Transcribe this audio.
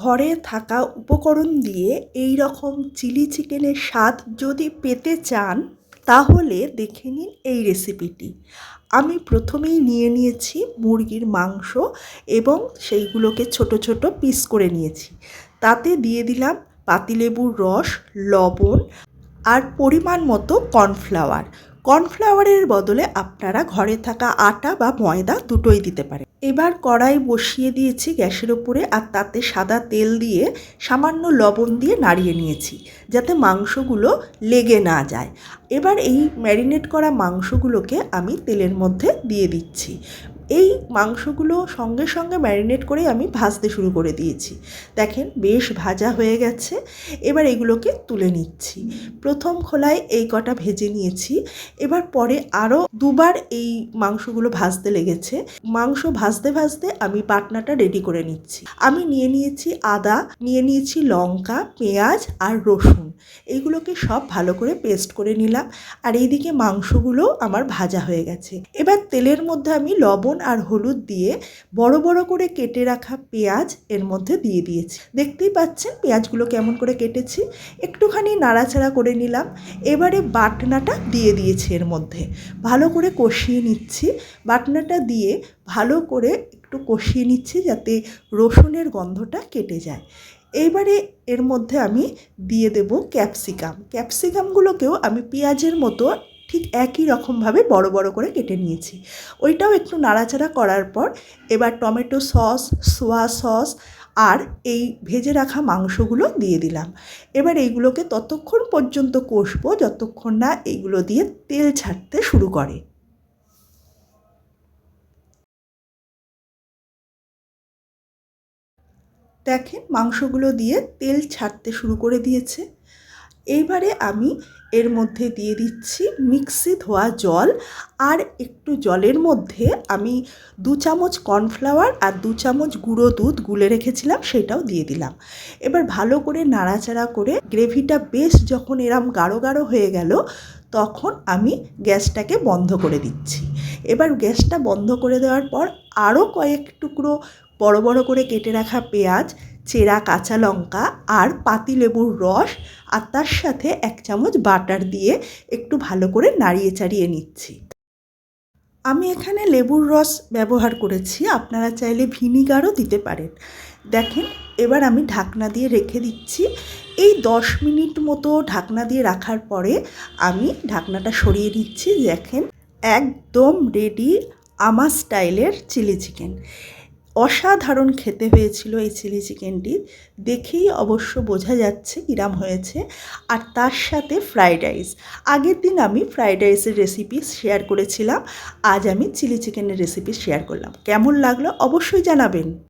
ঘরে থাকা উপকরণ দিয়ে এই রকম চিলি চিকেনের স্বাদ যদি পেতে চান, তাহলে দেখে নিন এই রেসিপিটি। আমি প্রথমেই নিয়ে নিয়েছি মুরগির মাংস এবং সেইগুলোকে ছোট ছোট পিস করে নিয়েছি। তাতে দিয়ে দিলাম পাতিলেবুর রস, লবণ আর পরিমাণ মতো কর্নফ্লাওয়ার। কর্নফ্লাওয়ারের বদলে আপনারা ঘরে থাকা আটা বা ময়দা দুটোই দিতে পারে এবার কড়াই বসিয়ে দিয়েছি গ্যাসের ওপরে আর তাতে সাদা তেল দিয়ে সামান্য লবণ দিয়ে নাড়িয়ে নিয়েছি যাতে মাংসগুলো লেগে না যায়। এবার এই ম্যারিনেট করা মাংসগুলোকে আমি তেলের মধ্যে দিয়ে দিচ্ছি। এই মাংসগুলো সঙ্গে সঙ্গে ম্যারিনেট করে আমি ভাজতে শুরু করে দিয়েছি। দেখেন বেশ ভাজা হয়ে গেছে। এবার এগুলোকে তুলে নিচ্ছি। প্রথম খোলায় এই কটা ভেজে নিয়েছি। এবার পরে আরও দুবার এই মাংসগুলো ভাজতে লেগেছে। মাংস ভাজতে ভাজতে আমি পাটনাটা রেডি করে নিচ্ছি। আমি নিয়ে নিয়েছি আদা, নিয়ে নিয়েছি লঙ্কা, পেঁয়াজ আর রসুন। এইগুলোকে সব ভালো করে পেস্ট করে নিলাম। আর এইদিকে মাংসগুলো আমার ভাজা হয়ে গেছে। এবার তেলের মধ্যে আমি লবণ আর হলুদ দিয়ে বড় বড় করে কেটে রাখা পেঁয়াজ এর মধ্যে দিয়ে দিয়েছি। দেখতেই পাচ্ছেন পেঁয়াজগুলো কেমন করে কেটেছি। একটুখানি নাড়াচাড়া করে নিলাম। এবারে বাটনাটা দিয়ে দিয়েছি এর মধ্যে। ভালো করে কষিয়ে নিচ্ছি। বাটনাটা দিয়ে ভালো করে একটু কষিয়ে নিচ্ছি যাতে রসুনের গন্ধটা কেটে যায়। এইবারে এর মধ্যে আমি দিয়ে দেব ক্যাপসিকাম। ক্যাপসিকামগুলোকেও আমি পেঁয়াজের মতো ঠিক একই রকমভাবে বড় বড় করে কেটে নিয়েছি। ওইটাও একটু নাড়াচাড়া করার পর এবার টমেটো সস, সোয়া সস আর এই ভেজে রাখা মাংসগুলো দিয়ে দিলাম। এবার এইগুলোকে ততক্ষণ পর্যন্ত কষবো যতক্ষণ না এইগুলো দিয়ে তেল ছাড়তে শুরু করে। দেখেন মাংসগুলো দিয়ে তেল ছাড়তে শুরু করে দিয়েছে। এইবারে আমি এর মধ্যে দিয়ে দিচ্ছি মিক্সি ধোয়া জল আর একটু জলের মধ্যে আমি দু চামচ কর্নফ্লাওয়ার আর দু চামচ গুঁড়ো দুধ গুলে রেখেছিলাম, সেটাও দিয়ে দিলাম। এবার ভালো করে নাড়াচাড়া করে গ্রেভিটা বেশ যখন এরম গাঢ় গাঢ় হয়ে গেল, তখন আমি গ্যাসটাকে বন্ধ করে দিচ্ছি। এবার গ্যাসটা বন্ধ করে দেওয়ার পর আরও কয়েক টুকরো বড় বড় করে কেটে রাখা পেঁয়াজ চেরা কাঁচা লঙ্কা আর পাতিলেবুর রস আর তার সাথে এক চামচ বাটার দিয়ে একটু ভালো করে নাড়িয়ে চাড়িয়ে নিচ্ছি। আমি এখানে লেবুর রস ব্যবহার করেছি, আপনারা চাইলে ভিনিগারও দিতে পারেন। দেখেন, এবার আমি ঢাকনা দিয়ে রেখে দিচ্ছি। এই দশ মিনিট মতো ঢাকনা দিয়ে রাখার পরে আমি ঢাকনাটা সরিয়ে নিচ্ছি দেখেন, একদম রেডি আমার স্টাইলের চিলি চিকেন। অসাধারণ খেতে হয়েছিল এই চিলি চিকেনটি। দেখেই অবশ্য বোঝা যাচ্ছে কিরাম হয়েছে। আর তার সাথে ফ্রাইড রাইস। আগের দিন আমি ফ্রাইড রাইসের রেসিপি শেয়ার করেছিলাম। আজ আমি চিলি চিকেনের রেসিপি শেয়ার করলাম। কেমন লাগল অবশ্যই জানাবেন।